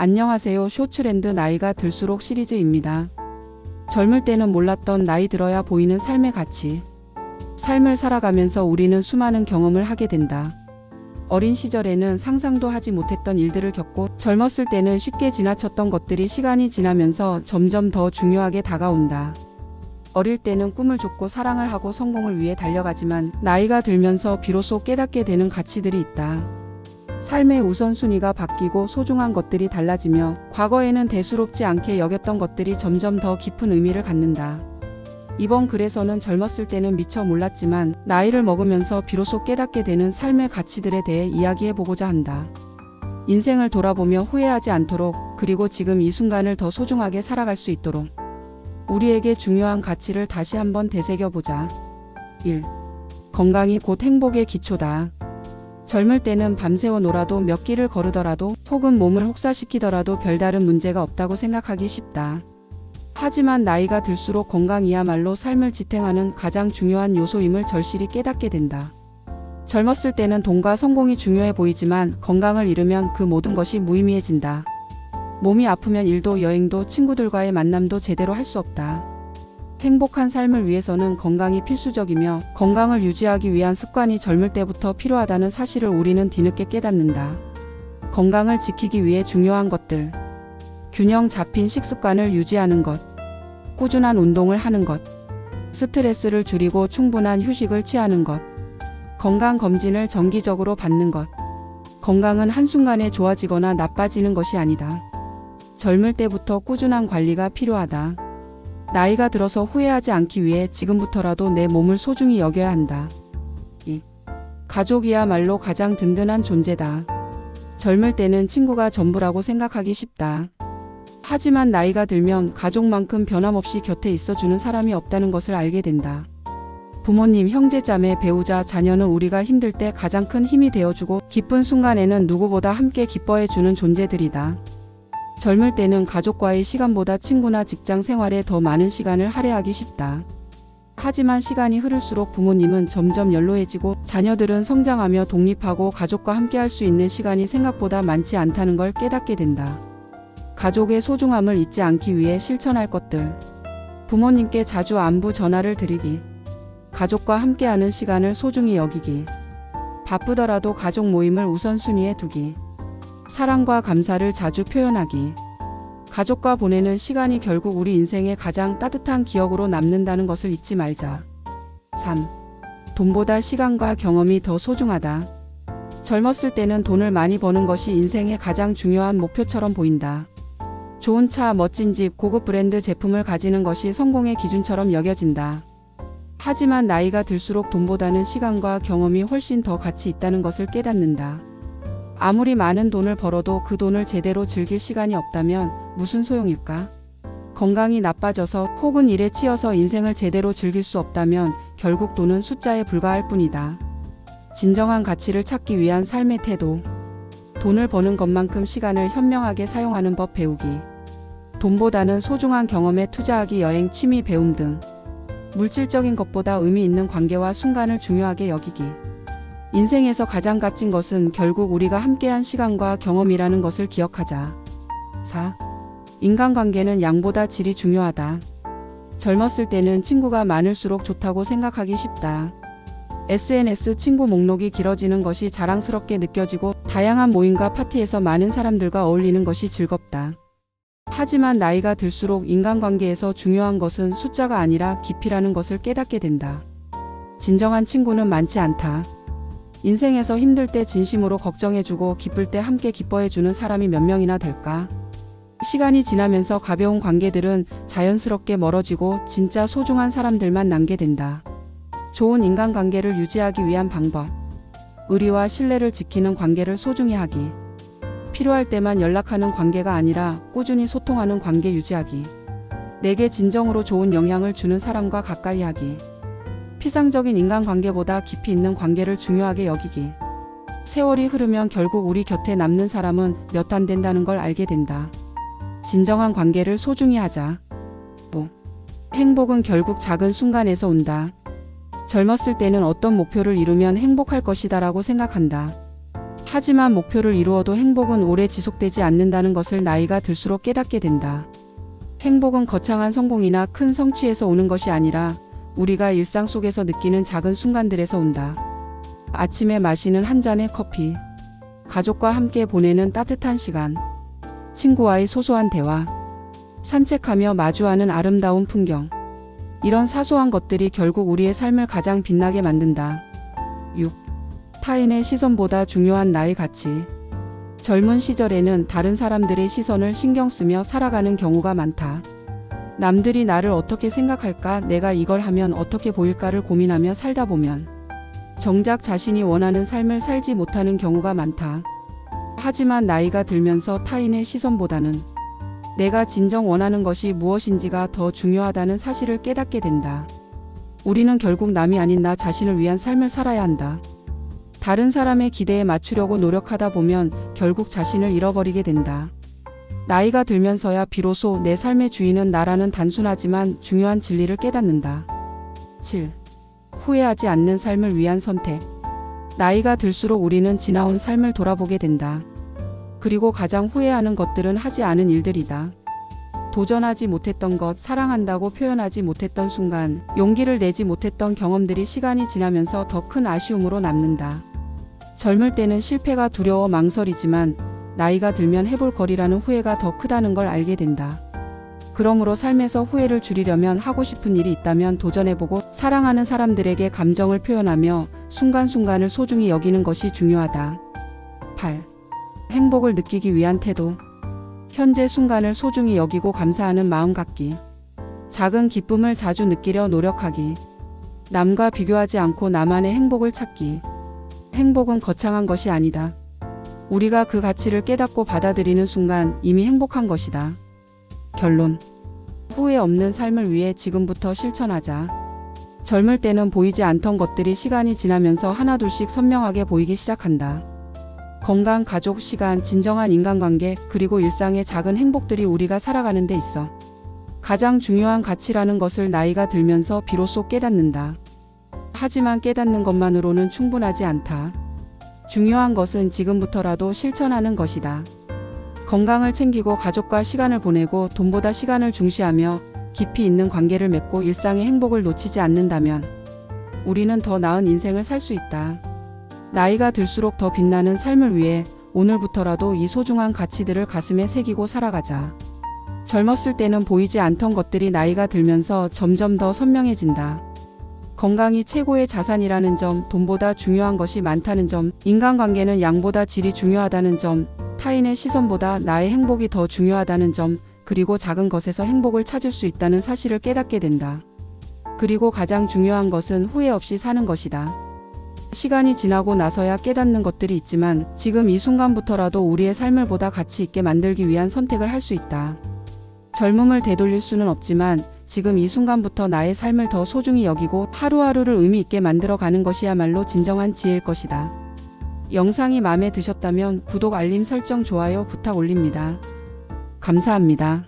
안녕하세요. 쇼츠랜드 나이가 들수록 시리즈입니다. 젊을 때는 몰랐던 나이 들어야 보이는 삶의 가치. 삶을 살아가면서 우리는 수많은 경험을 하게 된다. 어린 시절에는 상상도 하지 못했던 일들을 겪고 젊었을 때는 쉽게 지나쳤던 것들이 시간이 지나면서 점점 더 중요하게 다가온다. 어릴 때는 꿈을 쫓고 사랑을 하고 성공을 위해 달려가지만 나이가 들면서 비로소 깨닫게 되는 가치들이 있다. 삶의 우선순위가 바뀌고 소중한 것들이 달라지며 과거에는 대수롭지 않게 여겼던 것들이 점점 더 깊은 의미를 갖는다. 이번 글에서는 젊었을 때는 미처 몰랐지만 나이를 먹으면서 비로소 깨닫게 되는 삶의 가치들에 대해 이야기해보고자 한다. 인생을 돌아보며 후회하지 않도록 그리고 지금 이 순간을 더 소중하게 살아갈 수 있도록 우리에게 중요한 가치를 다시 한번 되새겨보자. 1. 건강이 곧 행복의 기초다. 젊을 때는 밤새워 놀아도 몇 끼를 거르더라도 혹은 몸을 혹사시키더라도 별다른 문제가 없다고 생각하기 쉽다. 하지만 나이가 들수록 건강이야말로 삶을 지탱하는 가장 중요한 요소임을 절실히 깨닫게 된다. 젊었을 때는 돈과 성공이 중요해 보이지만 건강을 잃으면 그 모든 것이 무의미해진다. 몸이 아프면 일도 여행도 친구들과의 만남도 제대로 할 수 없다. 행복한 삶을 위해서는 건강이 필수적이며 건강을 유지하기 위한 습관이 젊을 때부터 필요하다는 사실을 우리는 뒤늦게 깨닫는다. 건강을 지키기 위해 중요한 것들. 균형 잡힌 식습관을 유지하는 것. 꾸준한 운동을 하는 것. 스트레스를 줄이고 충분한 휴식을 취하는 것. 건강 검진을 정기적으로 받는 것. 건강은 한순간에 좋아지거나 나빠지는 것이 아니다. 젊을 때부터 꾸준한 관리가 필요하다. 나이가 들어서 후회하지 않기 위해 지금부터라도 내 몸을 소중히 여겨야 한다. 2. 가족이야말로 가장 든든한 존재다. 젊을 때는 친구가 전부라고 생각하기 쉽다. 하지만 나이가 들면 가족만큼 변함없이 곁에 있어주는 사람이 없다는 것을 알게 된다. 부모님, 형제 자매, 배우자, 자녀는 우리가 힘들 때 가장 큰 힘이 되어주고 기쁜 순간에는 누구보다 함께 기뻐해주는 존재들이다. 젊을 때는 가족과의 시간보다 친구나 직장 생활에 더 많은 시간을 할애하기 쉽다. 하지만 시간이 흐를수록 부모님은 점점 연로해지고 자녀들은 성장하며 독립하고 가족과 함께 할 수 있는 시간이 생각보다 많지 않다는 걸 깨닫게 된다. 가족의 소중함을 잊지 않기 위해 실천할 것들. 부모님께 자주 안부 전화를 드리기. 가족과 함께하는 시간을 소중히 여기기. 바쁘더라도 가족 모임을 우선순위에 두기. 사랑과 감사를 자주 표현하기. 가족과 보내는 시간이 결국 우리 인생의 가장 따뜻한 기억으로 남는다는 것을 잊지 말자. 3. 돈보다 시간과 경험이 더 소중하다. 젊었을 때는 돈을 많이 버는 것이 인생의 가장 중요한 목표처럼 보인다. 좋은 차, 멋진 집, 고급 브랜드 제품을 가지는 것이 성공의 기준처럼 여겨진다. 하지만 나이가 들수록 돈보다는 시간과 경험이 훨씬 더 가치 있다는 것을 깨닫는다. 아무리 많은 돈을 벌어도 그 돈을 제대로 즐길 시간이 없다면 무슨 소용일까? 건강이 나빠져서 혹은 일에 치여서 인생을 제대로 즐길 수 없다면 결국 돈은 숫자에 불과할 뿐이다. 진정한 가치를 찾기 위한 삶의 태도. 돈을 버는 것만큼 시간을 현명하게 사용하는 법 배우기. 돈보다는 소중한 경험에 투자하기 여행, 취미, 배움 등. 물질적인 것보다 의미 있는 관계와 순간을 중요하게 여기기. 인생에서 가장 값진 것은 결국 우리가 함께한 시간과 경험이라는 것을 기억하자. 4. 인간관계는 양보다 질이 중요하다. 젊었을 때는 친구가 많을수록 좋다고 생각하기 쉽다. SNS 친구 목록이 길어지는 것이 자랑스럽게 느껴지고 다양한 모임과 파티에서 많은 사람들과 어울리는 것이 즐겁다. 하지만 나이가 들수록 인간관계에서 중요한 것은 숫자가 아니라 깊이라는 것을 깨닫게 된다. 진정한 친구는 많지 않다. 인생에서 힘들 때 진심으로 걱정해주고 기쁠 때 함께 기뻐해주는 사람이 몇 명이나 될까? 시간이 지나면서 가벼운 관계들은 자연스럽게 멀어지고 진짜 소중한 사람들만 남게 된다. 좋은 인간관계를 유지하기 위한 방법. 의리와 신뢰를 지키는 관계를 소중히 하기. 필요할 때만 연락하는 관계가 아니라 꾸준히 소통하는 관계 유지하기. 내게 진정으로 좋은 영향을 주는 사람과 가까이 하기. 피상적인 인간관계보다 깊이 있는 관계를 중요하게 여기기. 세월이 흐르면 결국 우리 곁에 남는 사람은 몇 안 된다는 걸 알게 된다. 진정한 관계를 소중히 하자. 5. 행복은 결국 작은 순간에서 온다. 젊었을 때는 어떤 목표를 이루면 행복할 것이다 라고 생각한다. 하지만 목표를 이루어도 행복은 오래 지속되지 않는다는 것을 나이가 들수록 깨닫게 된다. 행복은 거창한 성공이나 큰 성취에서 오는 것이 아니라 우리가 일상 속에서 느끼는 작은 순간들에서 온다. 아침에 마시는 한 잔의 커피, 가족과 함께 보내는 따뜻한 시간, 친구와의 소소한 대화, 산책하며 마주하는 아름다운 풍경. 이런 사소한 것들이 결국 우리의 삶을 가장 빛나게 만든다. 6. 타인의 시선보다 중요한 나의 가치. 젊은 시절에는 다른 사람들의 시선을 신경 쓰며 살아가는 경우가 많다. 남들이 나를 어떻게 생각할까, 내가 이걸 하면 어떻게 보일까를 고민하며 살다 보면 정작 자신이 원하는 삶을 살지 못하는 경우가 많다. 하지만 나이가 들면서 타인의 시선보다는 내가 진정 원하는 것이 무엇인지가 더 중요하다는 사실을 깨닫게 된다. 우리는 결국 남이 아닌 나 자신을 위한 삶을 살아야 한다. 다른 사람의 기대에 맞추려고 노력하다 보면 결국 자신을 잃어버리게 된다. 나이가 들면서야 비로소 내 삶의 주인은 나라는 단순하지만 중요한 진리를 깨닫는다. 7. 후회하지 않는 삶을 위한 선택. 나이가 들수록 우리는 지나온 삶을 돌아보게 된다. 그리고 가장 후회하는 것들은 하지 않은 일들이다. 도전하지 못했던 것, 사랑한다고 표현하지 못했던 순간, 용기를 내지 못했던 경험들이 시간이 지나면서 더 큰 아쉬움으로 남는다. 젊을 때는 실패가 두려워 망설이지만 나이가 들면 해볼 거리라는 후회가 더 크다는 걸 알게 된다. 그러므로 삶에서 후회를 줄이려면 하고 싶은 일이 있다면 도전해보고 사랑하는 사람들에게 감정을 표현하며 순간순간을 소중히 여기는 것이 중요하다. 8. 행복을 느끼기 위한 태도. 현재 순간을 소중히 여기고 감사하는 마음 갖기. 작은 기쁨을 자주 느끼려 노력하기. 남과 비교하지 않고 나만의 행복을 찾기. 행복은 거창한 것이 아니다. 우리가 그 가치를 깨닫고 받아들이는 순간 이미 행복한 것이다. 결론. 후회 없는 삶을 위해 지금부터 실천하자. 젊을 때는 보이지 않던 것들이 시간이 지나면서 하나둘씩 선명하게 보이기 시작한다. 건강, 가족, 시간, 진정한 인간관계, 그리고 일상의 작은 행복들이 우리가 살아가는 데 있어. 가장 중요한 가치라는 것을 나이가 들면서 비로소 깨닫는다. 하지만 깨닫는 것만으로는 충분하지 않다. 중요한 것은 지금부터라도 실천하는 것이다. 건강을 챙기고 가족과 시간을 보내고 돈보다 시간을 중시하며 깊이 있는 관계를 맺고 일상의 행복을 놓치지 않는다면 우리는 더 나은 인생을 살 수 있다. 나이가 들수록 더 빛나는 삶을 위해 오늘부터라도 이 소중한 가치들을 가슴에 새기고 살아가자. 젊었을 때는 보이지 않던 것들이 나이가 들면서 점점 더 선명해진다. 건강이 최고의 자산이라는 점, 돈보다 중요한 것이 많다는 점, 인간관계는 양보다 질이 중요하다는 점, 타인의 시선보다 나의 행복이 더 중요하다는 점, 그리고 작은 것에서 행복을 찾을 수 있다는 사실을 깨닫게 된다. 그리고 가장 중요한 것은 후회 없이 사는 것이다. 시간이 지나고 나서야 깨닫는 것들이 있지만 지금 이 순간부터라도 우리의 삶을 보다 가치 있게 만들기 위한 선택을 할 수 있다. 젊음을 되돌릴 수는 없지만 지금 이 순간부터 나의 삶을 더 소중히 여기고 하루하루를 의미 있게 만들어 가는 것이야말로 진정한 지혜일 것이다. 영상이 마음에 드셨다면 구독, 알림 설정, 좋아요 부탁 올립니다. 감사합니다.